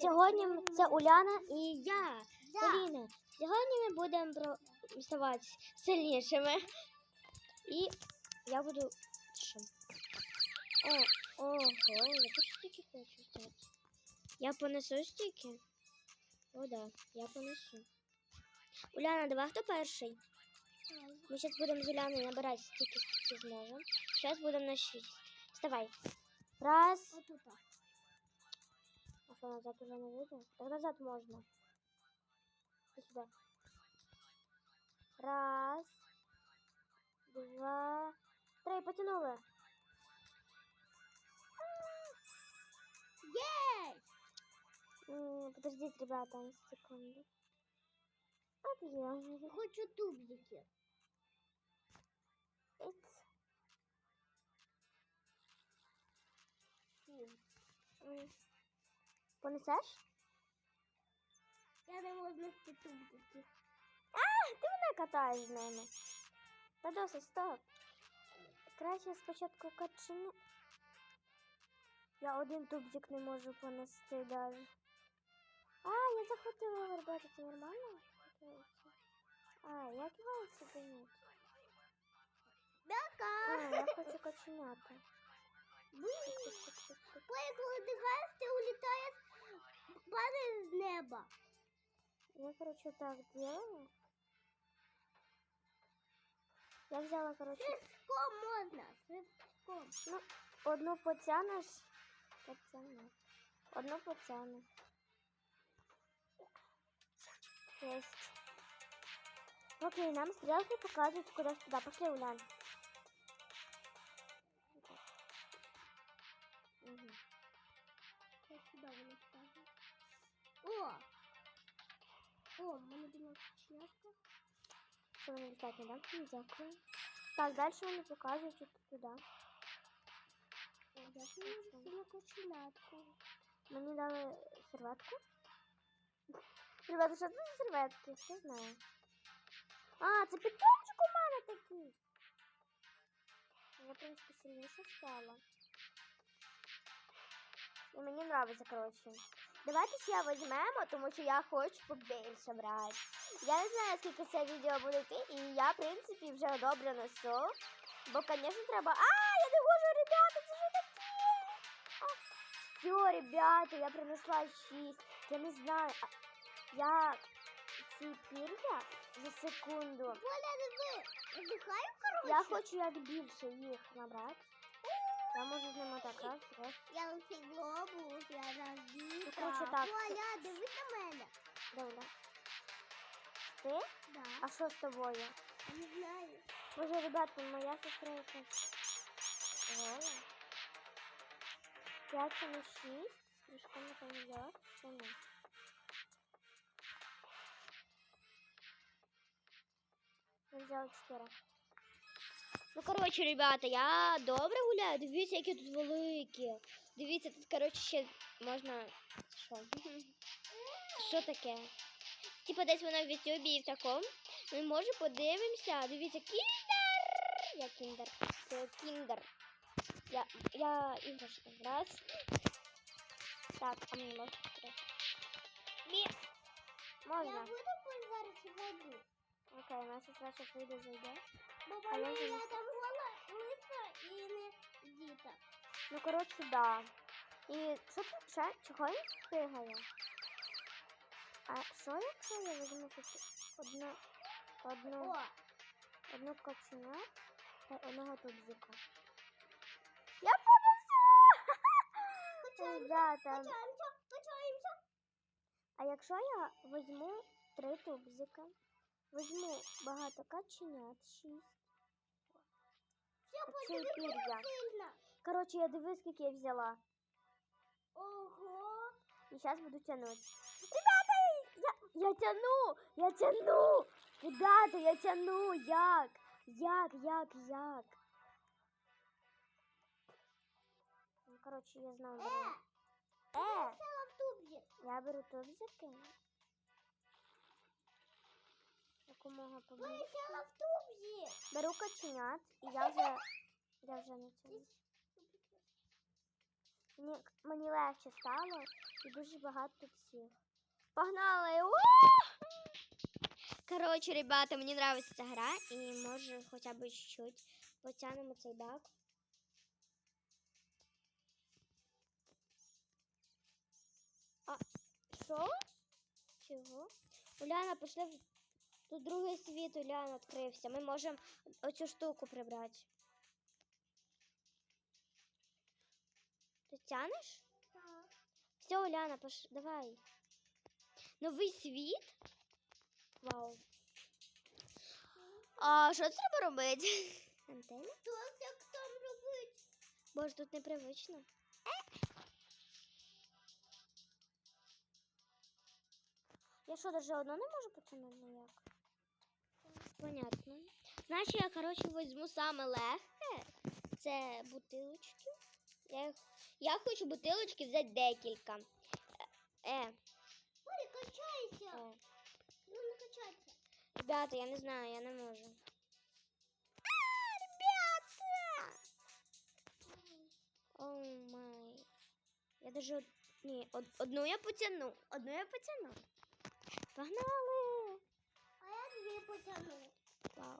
Сьогодні це Уляна і я. Поліна. Сьогодні ми будемо про... ставати сильнішими. І я буду. Що? О, ого, я теж стільки хочу стати. Я понесу стільки? О, да, я понесу. Уляна, давай хто перший? Ми зараз будемо з Уляною набирати стільки, скільки зможемо. Зараз будемо на 6. Вставай. Раз. Отут. А что, назад уже не выйдет? Так назад можно. Иди сюда. Раз, два, три, потянула. Є! М, Подождите, ребята, секунду. Объем. Хочу тубзики. Ить. Сім. М. Понесеш? Я не можу тубзики. А, ти мене катаєш з ними. Та досить, стоп. Краще спочатку качини. Я один тубзик не можу понести даже. А, я захотіла вербати, це нормально? А, як його зупинити? А, я хочу каченята. Ой, коли дихаєш, ти улітає, падає з неба. Я, короче, так делаю. Я взяла, короче, Свистком можна. Свистком. ну, одну потянеш. Потяну. Одну потяну. Есть. Окей, нам стрелки показывают куда туда. Пошли, Улян. О, в мене думала чашка. Что вы достаточно, да? Ну, Дякую. Так, дальше вони показують що туди. О, я сюди коченятку. Мені дали серветку. Ребята, що це за серветки? Хто знає? А, це питомчик у мене такий. Я, в принципі, сильніше стала. І мені подобається, коротше. Давайте ще візьмемо, тому що я хочу побільше брати. Я не знаю, скільки це відео буде йти, і я, в принципі, вже добре несу. Бо, звісно, треба. А, я не можу, ребята, це що таке? Все, ребята, я принесла 6. Я не знаю. а Я ці пір'я за секунду. Оля, диви, вдихаю, коротше. Я хочу як більше їх набрати. Я можу з ними так раз, раз. Я оце глобус, я розбіта. Ну, коротше, так. Оля, дивись на мене. Добре. Ти? Да. А що з тобою? Не знаю. Боже, ребята, моя сестра якась. Гола. П'ять на шість. Слишком не помидор. Це не. Я взяла чотири. Ну, коротше, ребята, я добре гуляю. Дивіться, які тут великі. Дивіться, тут, коротше, ще можна. Що? Що таке? Типа десь вона в Ютубі і в такому. Ми може подивимося. Дивіться, кіндер! Я кіндер. Це кіндер. Я, я іграшка. Раз. Так, а мені можна. Мі. Я буду пользуватися воду. Окей, наша сестра зараз вийде зайде. Бо я вона вже там гола липа і не діта. Ну, коротше, да. І що тут ще? Чого він пригає? А що якщо я візьму тут одну, одну, О, одну качуна та одного тубзика? Я понесу! Ребята, качаємося, качаємося. а якщо я візьму три тубзика, візьму багато каченят, шість. Це пір'я. Коротше, я дивись, скільки я взяла. Ого. И сейчас буду тянуть. Ребята, я, я тяну, я тяну. Ребята, я тяну. Як? Як, як, як? Ну, короче, я знаю. Е, Е, я беру тубзики. Якомога побільше. Села в тубзі. Беру каченят, і я вже, я вже не. Мені, мені легше стало і дуже багато цих. Погнали! У! Коротше, ребята, мені подобається ця гра і може хоча б чуть-чуть потягнемо цей бак. А що? Чого? Уляна, пішли в тут другий світ, Уляна відкрився. Ми можемо оцю штуку прибрати. Ти тянеш? Так. Все, Уляна, пош... давай. Новий світ? Вау. А що треба робити? Антенна? Хто як там робить? Боже, тут непривично. Е! Я що, даже одно не можу потягнути ніяк? Понятно. Значить, я, коротше, візьму саме легке. Це бутилочки. Я, я хочу бутилочки взяти декілька. Е, е, Оля, качайся. е. Ну не качайся. Ребята, я не знаю, я не можу. А, ребята! О май. Я даже ні, од- одну я потяну. Одну я потяну. Погнали! А я дві потягну. Вау.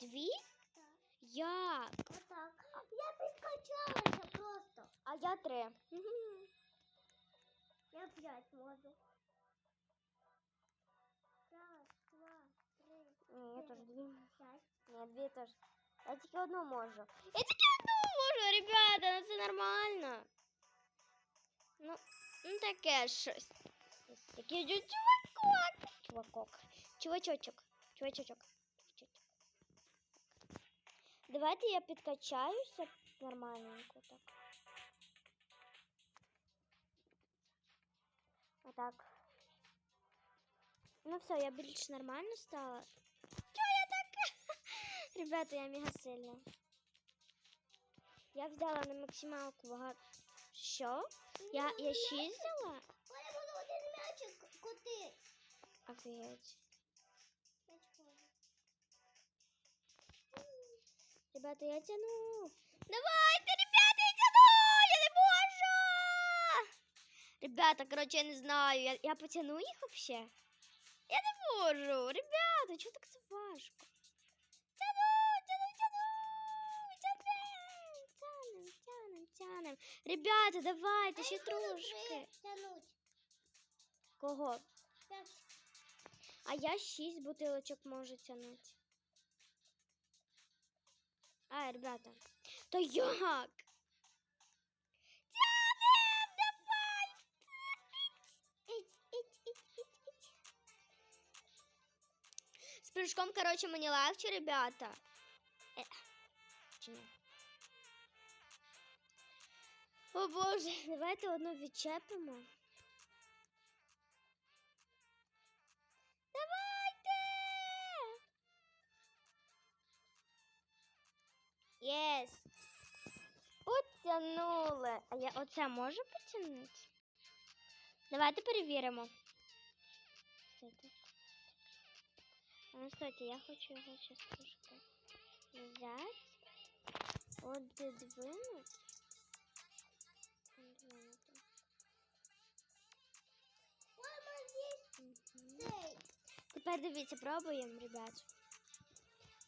Дві? Так. Як? Отак. Я підкачалася просто. А я три. Мгм. Я п'ять можу. Раз, два, три, Ні, я теж дві. п'ять. Ні, дві теж. Я тільки одну можу. Я тільки одну можу, ребята, ну це нормально. Ну, ну таке щось. Ось Такий дю- чувакок. Чувакок. Чувачочок. Чувачочок. Давайте я підкачаюся нормальненько так. Отак. Ну все, я більш нормально стала. Чого я так? Ребята, я мега сильна. Я взяла на максималку багато. Що? Я, я шість взяла? Оля буду один м'ячик коти. Офігеть. Ребята, я тяну. Давайте, ребята, я тяну! Я не можу! Ребята, короче, я не знаю. Я, я потяну їх вообще? Я не можу. Ребята, чого так важко? Тяну, тяну, тяну! Тянем, тянем, тянем, тянем. Ребята, давайте, ще трошки. Тянуть. Кого? П'ять. А я шість бутилочок можу тянути. А, ребята. То як? Тянем, давай! Іть, іть, іть, іть, іть. З прыжком, короче, мені легче, ребята. Е, чи ні? О боже, давайте одну відчепимо. Єс! Потягнули. А я оце можу потягнути? Давайте перевіримо. Стойте. А ну стойте, я хочу його сейчас трошки взяти. Одвинуть. Одвинути. Мама, здесь Мгм. цей. Тепер дивіться, пробуємо, ребят.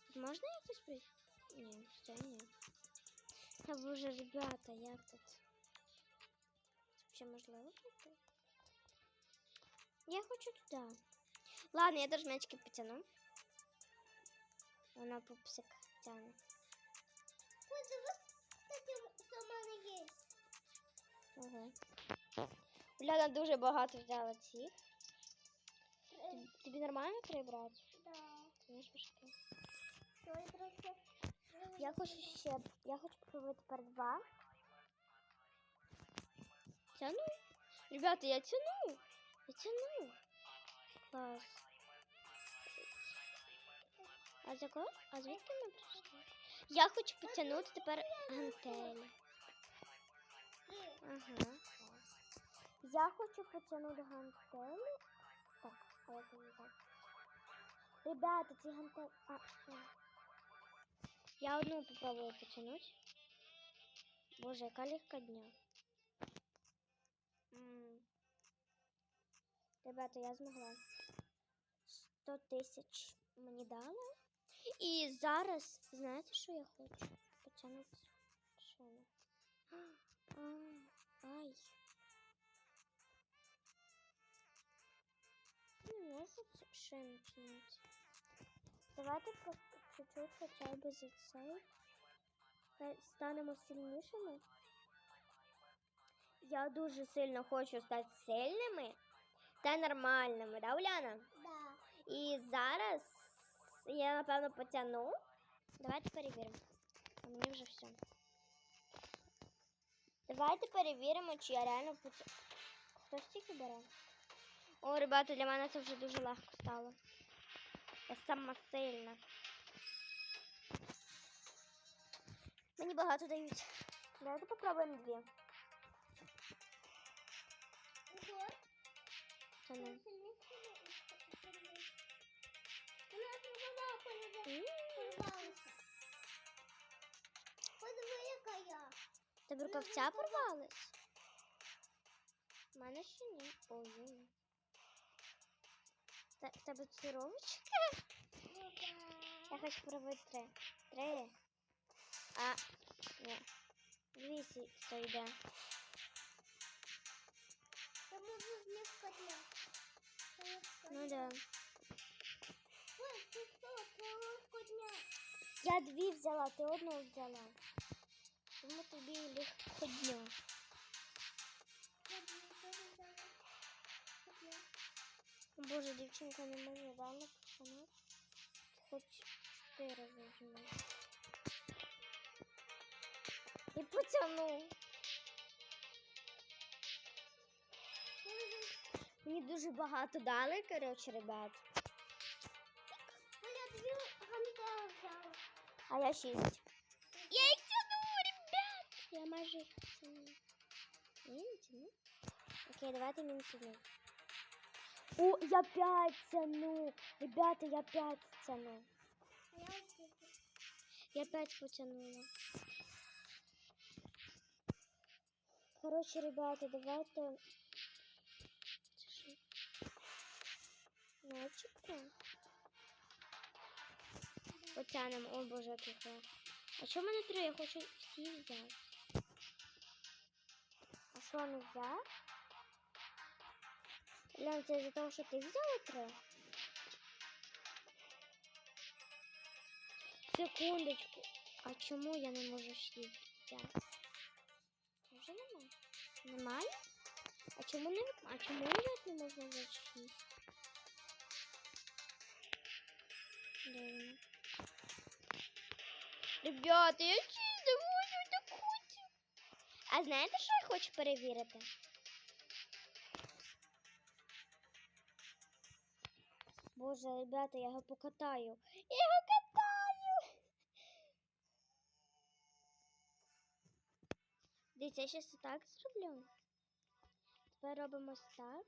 Тут можна якось прийти? Ні, ще ні. Та боже, ребята, як тут? Взагалі можливо прийти? Я хочу туди. Ладно, я теж м'ячки потяну. Вона пупсик тягне. Ой, диви, кстати, що в мене є. Ага. Уляна дуже багато взяла цих. Тобі, тобі нормально три брати? Да. Знаєш, важке. Ой, просто. Я хочу ще. Я хочу попробувати тепер два. Тяну. Ребята, я тяну. Я тяну. Клас. А з якого? А звідки ми прийшли? Я хочу потягнути тепер гантелі. Ага. Я хочу потягнути гантелі. Так, а я не так. Ребята, ці гантелі. А, все. Я одну попробую потянуть. Боже, яка легка дня. Ребята, я змогла. 100 тисяч мені дали. І зараз, знаєте, що я хочу? Потягнути шину. Ай. Не можу шину тягнути. Давайте чуть-чуть хоча б за цей. Хай станемо сильнішими. Я дуже сильно хочу стати сильними та нормальними, да, Уляна? Да. І зараз я напевно потягну. Давайте перевіримо. А мені вже все. Давайте перевіримо, чи я реально потягну. Хто стільки бере? О, ребята, для мене це вже дуже легко стало. Я сама сильна. Мені багато дають. Давайте попробуємо дві. Та ну. Тебе рукавця порвались? У мене ще ні. Ні. Тебе цировочки? Я хочу пробувати три. Три. А, ні. Дві сі- сто йде. Та може з них котля. Ну да. Ой, ти що, це легкотня. Я дві взяла, ти одну взяла. Тому тобі легко дня. Я б не взяла. Котля. Боже, дівчинка не може реально пацанати. Хоч чотири візьму. І потягну. Мені дуже багато дали, коротше, ребят. Ну, я. А я шість. Я їх тяну, ребят! Я майже їх тяну. Ні, не тяну. Окей, давайте мінус одну. О, я п'ять тяну. Ребята, я п'ять тяну. Я. Я п'ять потянула. Короче, ребята, давайте... Що? Начебто. Потянемо. О, боже, легко. А чому в мене три? Я хочу всі взяти. А що не взяв? Лен, це за того, що ти взяла три? Секундочку. А чому я не шість взяти? Немає? А чому не а чому я не можна шість? Ребята, я чисто можу так хочу. А знаєте, що я хочу перевірити? Боже, ребята, я його покатаю. Дивіться, я щас так зроблю. Тепер робимо ось так.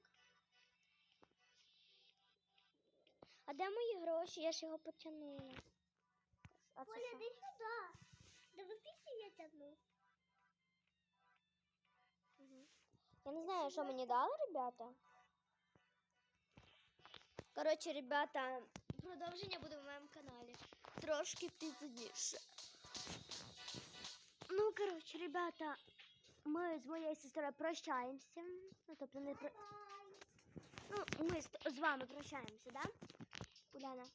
А де мої гроші? Я ж його потягнула. А це Оля, що? іди сюди. Дивися, я тягну. Я не знаю, що мені дали, ребята. Коротше, ребята, продовження буде в моєму каналі. Трошки пізніше. Ну, коротше, ребята, ми з моєю сестрою прощаємося. Ну, тобто не про... Ну, ми з, вами прощаємося, да? Уляна.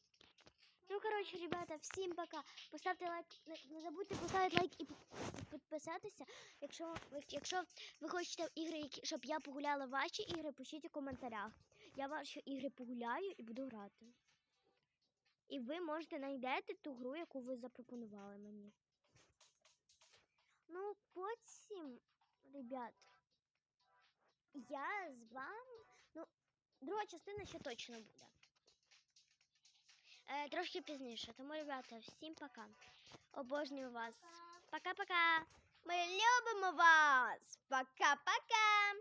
Ну, коротше, ребята, всім пока. Поставте лайк, не, забудьте поставити лайк і підписатися. Якщо якщо ви хочете ігри, які, щоб я погуляла ваші ігри, пишіть у коментарях. Я ваші ігри погуляю і буду грати. І ви можете знайдете ту гру, яку ви запропонували мені. Ну, потім, ребят, я з вами. Ну, друга частина ще точно буде. Е, трошки пізніше. Тому, ребята, всім пока. Обожнюю вас. Пока-пока. Ми любимо вас. Пока-пока.